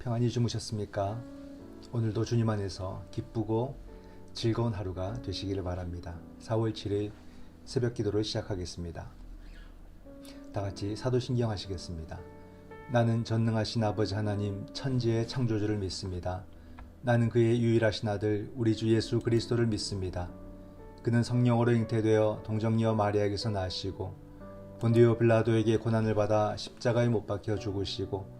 평안히 주무셨습니까? 오늘도 주님 안에서 기쁘고 즐거운 하루가 되시기를 바랍니다. 4월 7일 새벽 기도를 시작하겠습니다. 다 같이 사도신경 하시겠습니다. 나는 전능하신 아버지 하나님 천지의 창조주를 믿습니다. 나는 그의 유일하신 아들 우리 주 예수 그리스도를 믿습니다. 그는 성령으로 잉태되어 동정녀 마리아에게서 나시고 본디오 빌라도에게 고난을 받아 십자가에 못 박혀 죽으시고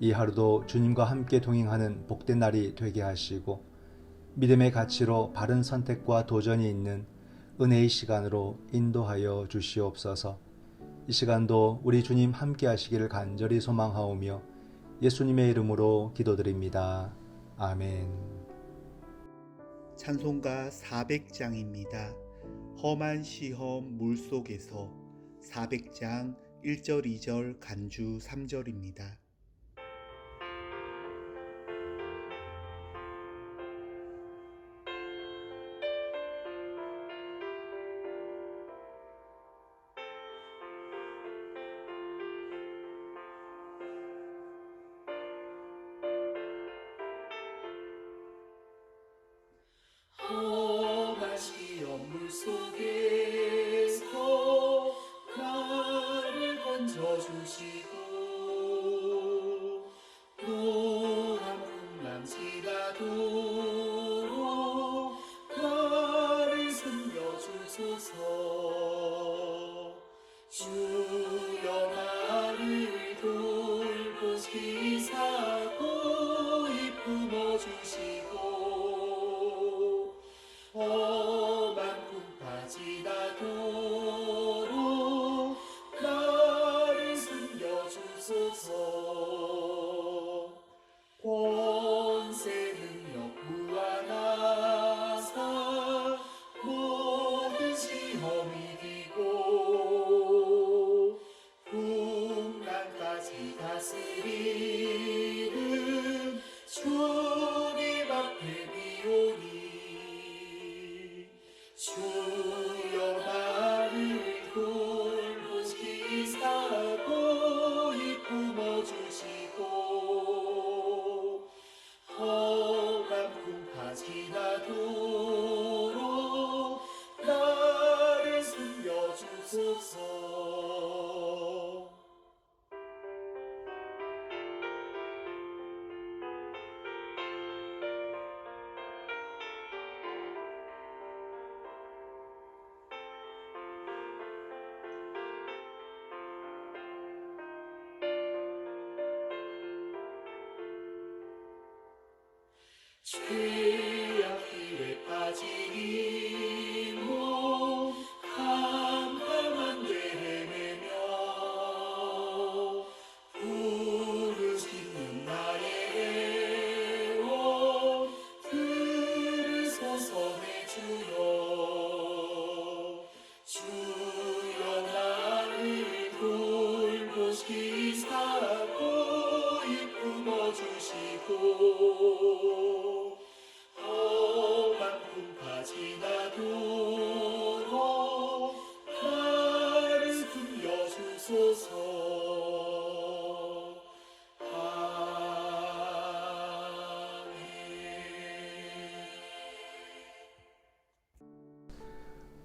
이 하루도 주님과 함께 동행하는 복된 날이 되게 하시고 믿음의 가치로 바른 선택과 도전이 있는 은혜의 시간으로 인도하여 주시옵소서. 이 시간도 우리 주님 함께 하시기를 간절히 소망하오며 예수님의 이름으로 기도드립니다. 아멘. 찬송가 400장입니다. 험한 시험 물속에서 400장 1절 2절 간주 3절입니다.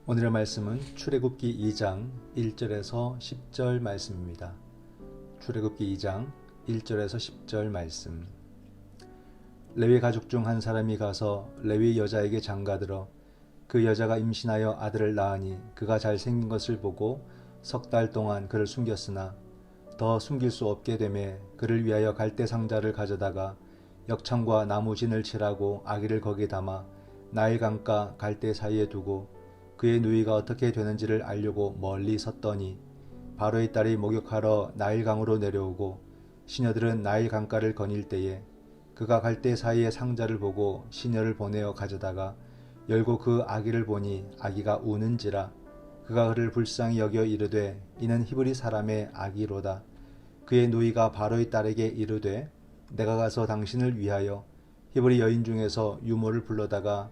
오늘의 말씀은 출애굽기 2장 1절에서 10절 말씀입니다. 출애굽기 2장 1절에서 10절 말씀. 레위 가족 중 한 사람이 가서 레위 여자에게 장가들어 그 여자가 임신하여 아들을 낳으니 그가 잘생긴 것을 보고 석 달 동안 그를 숨겼으나 더 숨길 수 없게 되매 그를 위하여 갈대 상자를 가져다가 역청과 나무진을 칠하고 아기를 거기에 담아 나일 강가 갈대 사이에 두고 그의 누이가 어떻게 되는지를 알려고 멀리 섰더니 바로의 딸이 목욕하러 나일강으로 내려오고 시녀들은 나일 강가를 거닐 때에 그가 갈대 사이의 상자를 보고 시녀를 보내어 가져다가 열고 그 아기를 보니 아기가 우는지라 그가 그를 불쌍히 여겨 이르되 이는 히브리 사람의 아기로다. 그의 누이가 바로의 딸에게 이르되 내가 가서 당신을 위하여 히브리 여인 중에서 유모를 불러다가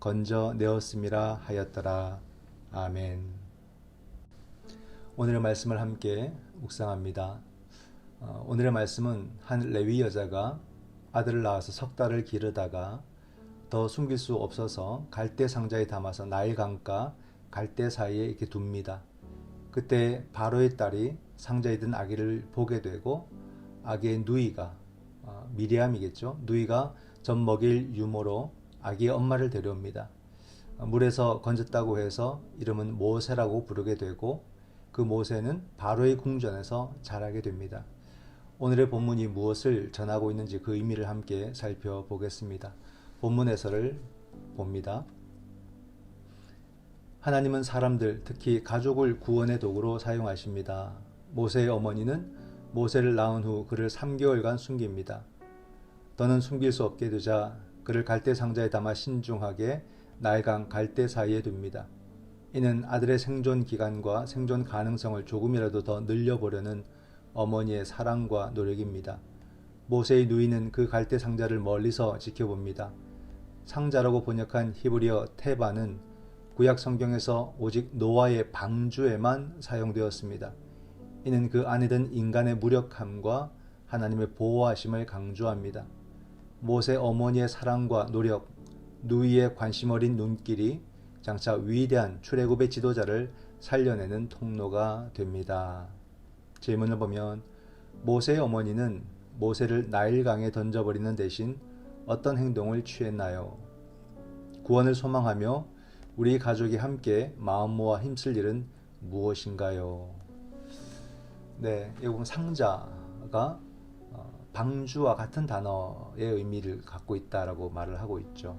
건져 내었음이라 하였더라 아멘 오늘의 말씀을 함께 묵상합니다. 어, 오늘의 말씀은 한 레위 여자가 아들을 낳아서 석 달을 기르다가 더 숨길 수 없어서 갈대 상자에 담아서 나일 강가 갈대 사이에 이렇게 둡니다. 그때 바로의 딸이 상자에 든 아기를 보게 되고 아기의 누이가 어, 미리암이겠죠. 누이가 젖 먹일 유모로 아기의 엄마를 데려옵니다. 어, 물에서 건졌다고 해서 이름은 모세라고 부르게 되고 그 모세는 바로의 궁전에서 자라게 됩니다. 오늘의 본문이 무엇을 전하고 있는지 그 의미를 함께 살펴보겠습니다. 본문 해설을 봅니다. 하나님은 사람들, 특히 가족을 구원의 도구로 사용하십니다. 모세의 어머니는 모세를 낳은 후 그를 3개월간 숨깁니다. 더는 숨길 수 없게 되자 그를 갈대 상자에 담아 신중하게 나일강 갈대 사이에 둡니다. 이는 아들의 생존 기간과 생존 가능성을 조금이라도 더 늘려보려는 어머니의 사랑과 노력입니다. 모세의 누이는 그 갈대 상자를 멀리서 지켜봅니다. 상자라고 번역한 히브리어 테바는 구약 성경에서 오직 노아의 방주에만 사용되었습니다. 이는 그 안에 든 인간의 무력함과 하나님의 보호하심을 강조합니다. 모세 어머니의 사랑과 노력, 누이의 관심 어린 눈길이 장차 위대한 출애굽의 지도자를 살려내는 통로가 됩니다. 질문을 보면 모세의 어머니는 모세를 나일강에 던져버리는 대신 어떤 행동을 취했나요? 구원을 소망하며 우리 가족이 함께 마음 모아 힘쓸 일은 무엇인가요? 네, 이 부분 상자가 어, 방주와 같은 단어의 의미를 갖고 있다라고 말을 하고 있죠.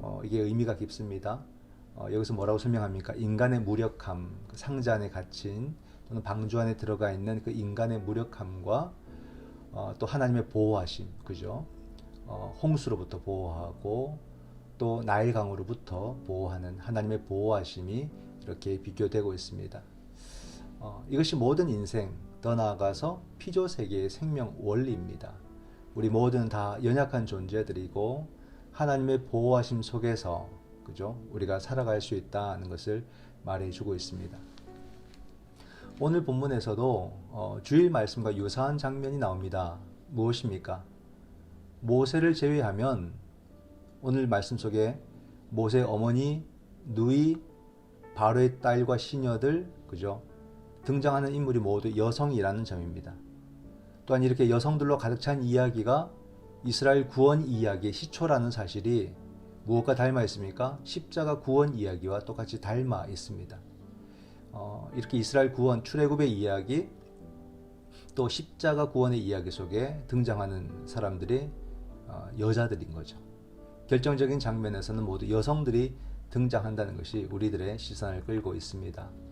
어, 이게 의미가 깊습니다. 어, 여기서 뭐라고 설명합니까? 인간의 무력함, 그 상자 안에 갇힌 또는 방주 안에 들어가 있는 그 인간의 무력함과 어, 또 하나님의 보호하심, 그죠? 어, 홍수로부터 보호하고 또 나일강으로부터 보호하는 하나님의 보호하심이 이렇게 비교되고 있습니다. 어, 이것이 모든 인생, 더 나아가서 피조 세계의 생명 원리입니다. 우리 모두는 다 연약한 존재들이고 하나님의 보호하심 속에서 그죠? 우리가 살아갈 수 있다는 것을 말해 주고 있습니다. 오늘 본문에서도 어, 주일 말씀과 유사한 장면이 나옵니다. 무엇입니까? 모세를 제외하면 오늘 말씀 속에 모세 어머니, 누이, 바로의 딸과 시녀들, 그죠? 등장하는 인물이 모두 여성이라는 점입니다. 또한 이렇게 여성들로 가득 찬 이야기가 이스라엘 구원 이야기의 시초라는 사실이 무엇과 닮아 있습니까? 십자가 구원 이야기와 똑같이 닮아 있습니다. 어, 이렇게 이스라엘 구원 출애굽의 이야기 또 십자가 구원의 이야기 속에 등장하는 사람들이 어, 여자들인 거죠. 결정적인 장면에서는 모두 여성들이 등장한다는 것이 우리들의 시선을 끌고 있습니다.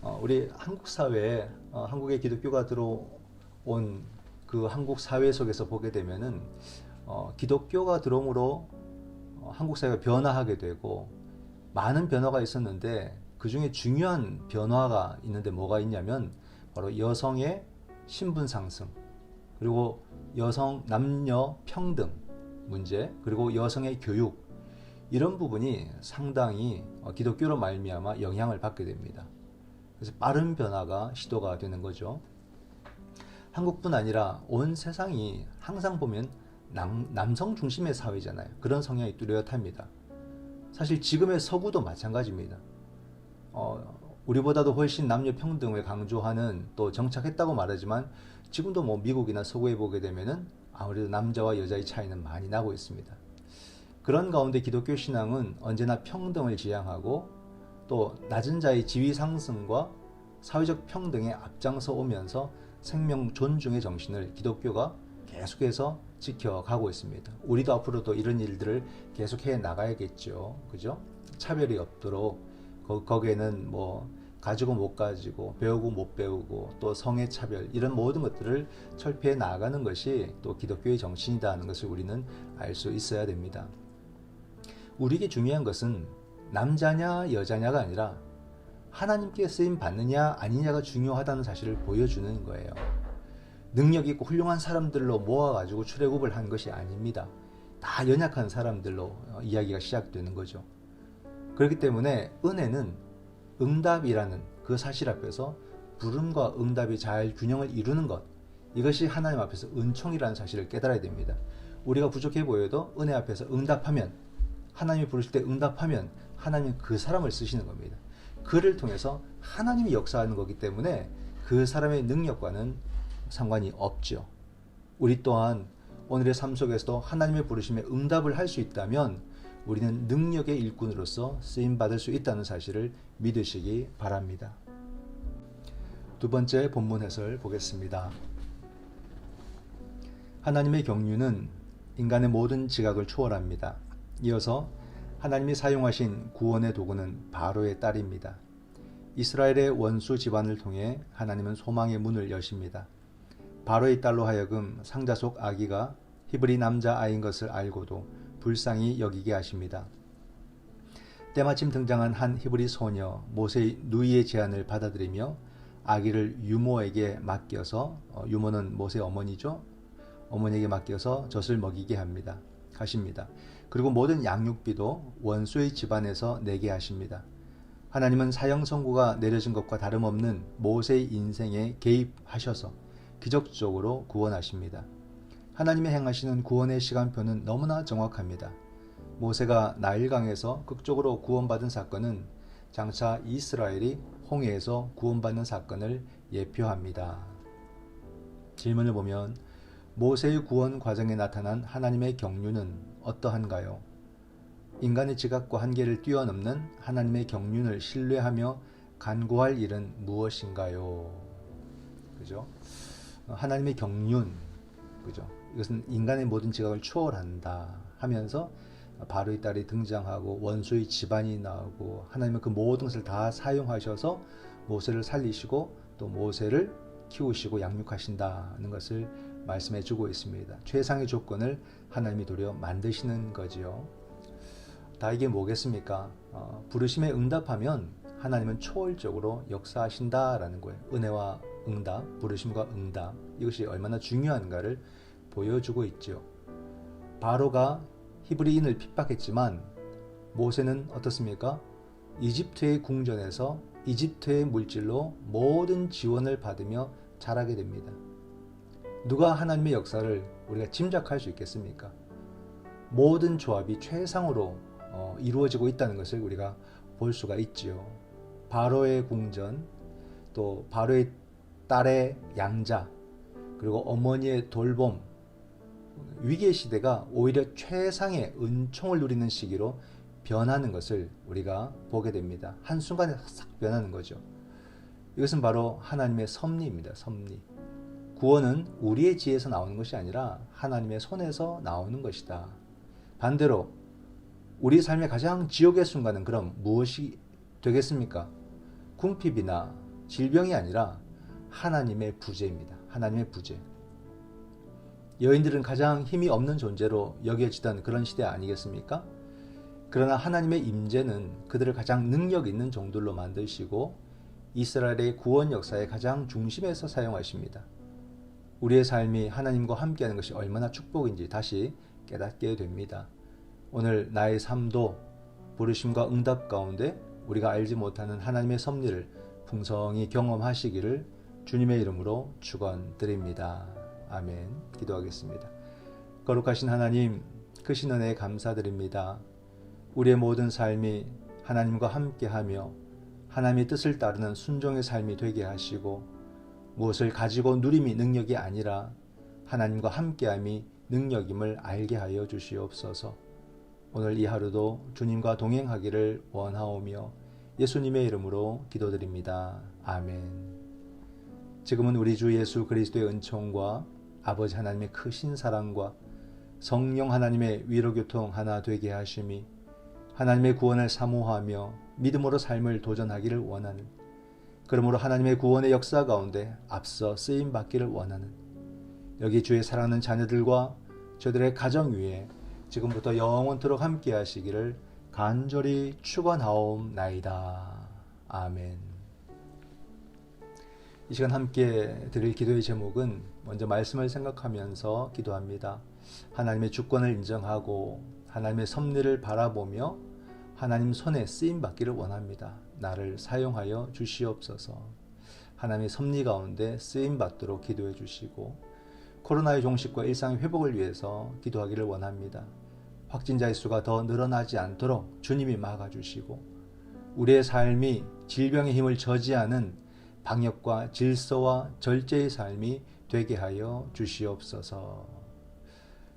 어, 우리 한국 사회에 어, 한국의 기독교가 들어온 그 한국 사회 속에서 보게 되면은 어, 기독교가 들어옴으로 어, 한국 사회가 변화하게 되고 많은 변화가 있었는데 그 중에 중요한 변화가 있는데 뭐가 있냐면 바로 여성의 신분 상승 그리고 여성 남녀 평등 문제 그리고 여성의 교육 이런 부분이 상당히 어, 기독교로 말미암아 영향을 받게 됩니다. 그래서 빠른 변화가 시도가 되는 거죠. 한국뿐 아니라 온 세상이 항상 보면 남, 남성 중심의 사회잖아요. 그런 성향이 뚜렷합니다. 사실 지금의 서구도 마찬가지입니다. 어, 우리보다도 훨씬 남녀 평등을 강조하는 또 정착했다고 말하지만 지금도 뭐 미국이나 서구에 보게 되면은 아무래도 남자와 여자의 차이는 많이 나고 있습니다. 그런 가운데 기독교 신앙은 언제나 평등을 지향하고 또 낮은 자의 지위 상승과 사회적 평등에 앞장서 오면서 생명 존중의 정신을 기독교가 계속해서 지켜가고 있습니다. 우리도 앞으로도 이런 일들을 계속해 나가야겠죠. 그죠? 차별이 없도록 거, 거기에는 뭐 가지고 못 가지고 배우고 못 배우고 또 성의 차별 이런 모든 것들을 철폐해 나가는 것이 또 기독교의 정신이다 하는 것을 우리는 알 수 있어야 됩니다. 우리에게 중요한 것은 남자냐 여자냐가 아니라 하나님께 쓰임 받느냐 아니냐가 중요하다는 사실을 보여주는 거예요. 능력 있고 훌륭한 사람들로 모아가지고 출애굽을 한 것이 아닙니다. 다 연약한 사람들로 어, 이야기가 시작되는 거죠. 그렇기 때문에 은혜는 응답이라는 그 사실 앞에서 부름과 응답이 잘 균형을 이루는 것 이것이 하나님 앞에서 은총이라는 사실을 깨달아야 됩니다. 우리가 부족해 보여도 은혜 앞에서 응답하면 하나님이 부르실 때 응답하면 하나님 그 사람을 쓰시는 겁니다. 그를 통해서 하나님이 역사하는 거기 때문에 그 사람의 능력과는 상관이 없죠. 우리 또한 오늘의 삶 속에서도 하나님의 부르심에 응답을 할 수 있다면 우리는 능력의 일꾼으로서 쓰임 받을 수 있다는 사실을 믿으시기 바랍니다. 두 번째 본문 해설 보겠습니다. 하나님의 경륜은 인간의 모든 지각을 초월합니다. 이어서 하나님이 사용하신 구원의 도구는 바로의 딸입니다. 이스라엘의 원수 집안을 통해 하나님은 소망의 문을 여십니다. 바로의 딸로 하여금 상자 속 아기가 히브리 남자 아이인 것을 알고도 불쌍히 여기게 하십니다. 때마침 등장한 한 히브리 소녀 모세의 누이의 제안을 받아들이며 아기를 유모에게 맡겨서 어, 유모는 모세 어머니죠. 어머니에게 맡겨서 젖을 먹이게 합니다. 하십니다. 그리고 모든 양육비도 원수의 집안에서 내게 하십니다. 하나님은 사형 선고가 내려진 것과 다름없는 모세의 인생에 개입하셔서 기적적으로 구원하십니다. 하나님의 행하시는 구원의 시간표는 너무나 정확합니다. 모세가 나일강에서 극적으로 구원받은 사건은 장차 이스라엘이 홍해에서 구원받는 사건을 예표합니다. 질문을 보면 모세의 구원 과정에 나타난 하나님의 경륜은 어떠한가요? 인간의 지각과 한계를 뛰어넘는 하나님의 경륜을 신뢰하며 간구할 일은 무엇인가요? 그죠? 하나님의 경륜, 그죠? 이것은 인간의 모든 지각을 초월한다 하면서 바로의 딸이 등장하고 원수의 집안이 나오고 하나님은 그 모든 것을 다 사용하셔서 모세를 살리시고 또 모세를 키우시고 양육하신다는 것을 말씀해 주고 있습니다. 최상의 조건을 하나님이 도려 만드시는 거지요. 다 이게 뭐겠습니까? 어, 부르심에 응답하면 하나님은 초월적으로 역사하신다라는 거예요. 은혜와 응답, 부르심과 응답 이것이 얼마나 중요한가를 보여주고 있죠. 바로가 히브리인을 핍박했지만 모세는 어떻습니까? 이집트의 궁전에서 이집트의 물질로 모든 지원을 받으며 자라게 됩니다. 누가 하나님의 역사를 우리가 짐작할 수 있겠습니까? 모든 조합이 최상으로 어, 이루어지고 있다는 것을 우리가 볼 수가 있지요. 바로의 궁전, 또 바로의 딸의 양자, 그리고 어머니의 돌봄, 위기의 시대가 오히려 최상의 은총을 누리는 시기로 변하는 것을 우리가 보게 됩니다. 한순간에 싹 변하는 거죠. 이것은 바로 하나님의 섭리입니다. 섭리. 구원은 우리의 지혜에서 나오는 것이 아니라 하나님의 손에서 나오는 것이다. 반대로 우리 삶의 가장 지옥의 순간은 그럼 무엇이 되겠습니까? 궁핍이나 질병이 아니라 하나님의 부재입니다. 하나님의 부재. 여인들은 가장 힘이 없는 존재로 여겨지던 그런 시대 아니겠습니까? 그러나 하나님의 임재는 그들을 가장 능력 있는 종들로 만드시고 이스라엘의 구원 역사의 가장 중심에서 사용하십니다. 우리의 삶이 하나님과 함께하는 것이 얼마나 축복인지 다시 깨닫게 됩니다. 오늘 나의 삶도 부르심과 응답 가운데 우리가 알지 못하는 하나님의 섭리를 풍성히 경험하시기를 주님의 이름으로 축원드립니다. 아멘. 기도하겠습니다. 거룩하신 하나님, 크신 은혜에 감사드립니다. 우리의 모든 삶이 하나님과 함께하며 하나님의 뜻을 따르는 순종의 삶이 되게 하시고 무엇을 가지고 누림이 능력이 아니라 하나님과 함께함이 능력임을 알게 하여 주시옵소서. 오늘 이 하루도 주님과 동행하기를 원하오며 예수님의 이름으로 기도드립니다. 아멘. 지금은 우리 주 예수 그리스도의 은총과 아버지 하나님의 크신 사랑과 성령 하나님의 위로 교통 하나 되게 하심이 하나님의 구원을 사모하며 믿음으로 삶을 도전하기를 원하는 그러므로 하나님의 구원의 역사 가운데 앞서 쓰임 받기를 원하는 여기 주의 사랑하는 자녀들과 저들의 가정 위에 지금부터 영원토록 함께 하시기를 간절히 축원하옵나이다. 아멘. 이 시간 함께 드릴 기도의 제목은 먼저 말씀을 생각하면서 기도합니다. 하나님의 주권을 인정하고 하나님의 섭리를 바라보며 하나님 손에 쓰임 받기를 원합니다. 나를 사용하여 주시옵소서. 하나님의 섭리 가운데 쓰임 받도록 기도해 주시고 코로나의 종식과 일상의 회복을 위해서 기도하기를 원합니다. 확진자의 수가 더 늘어나지 않도록 주님이 막아주시고 우리의 삶이 질병의 힘을 저지하는 방역과 질서와 절제의 삶이 되게 하여 주시옵소서.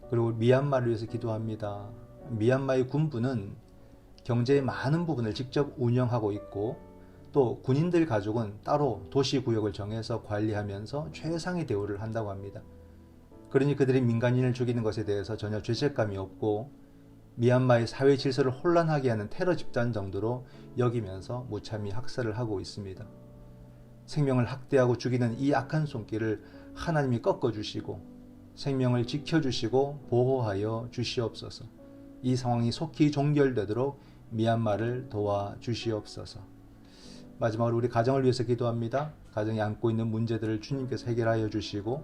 그리고 미얀마를 위해서 기도합니다. 미얀마의 군부는 경제의 많은 부분을 직접 운영하고 있고 또 군인들 가족은 따로 도시 구역을 정해서 관리하면서 최상의 대우를 한다고 합니다. 그러니 그들이 민간인을 죽이는 것에 대해서 전혀 죄책감이 없고 미얀마의 사회 질서를 혼란하게 하는 테러 집단 정도로 여기면서 무참히 학살을 하고 있습니다. 생명을 학대하고 죽이는 이 악한 손길을 하나님이 꺾어주시고 생명을 지켜주시고 보호하여 주시옵소서. 이 상황이 속히 종결되도록 미얀마를 도와 주시옵소서. 마지막으로 우리 가정을 위해서 기도합니다. 가정이 안고 있는 문제들을 주님께서 해결하여 주시고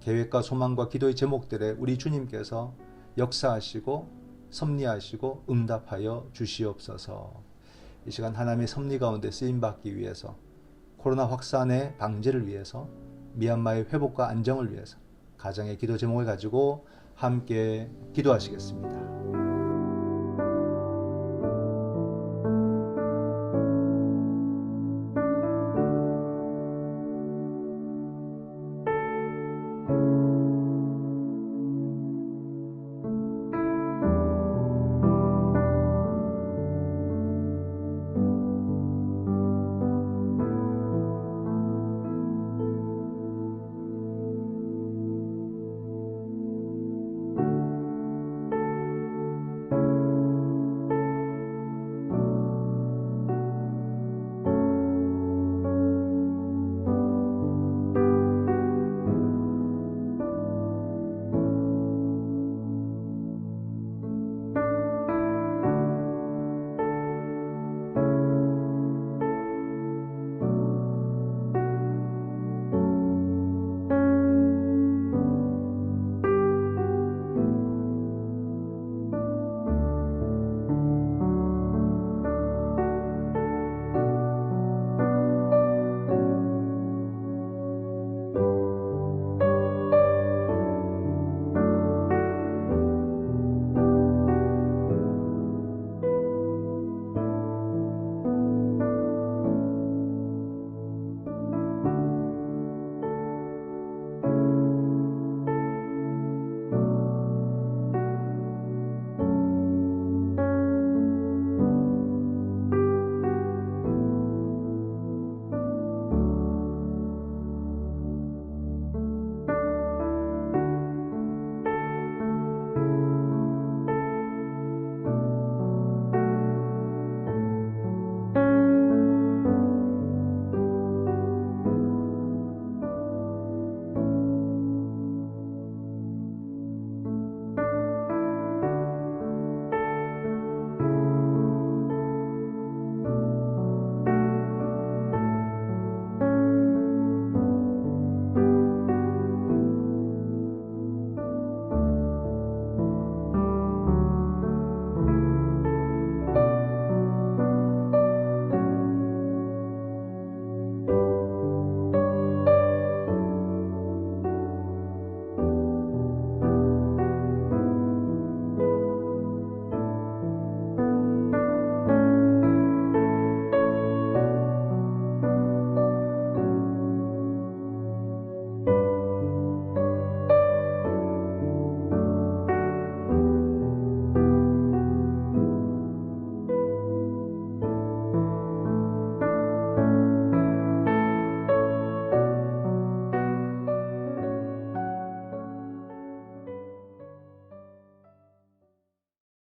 계획과 소망과 기도의 제목들에 우리 주님께서 역사하시고 섭리하시고 응답하여 주시옵소서. 이 시간 하나님의 섭리 가운데 쓰임 받기 위해서 코로나 확산의 방지를 위해서 미얀마의 회복과 안정을 위해서 가정의 기도 제목을 가지고 함께 기도하시겠습니다.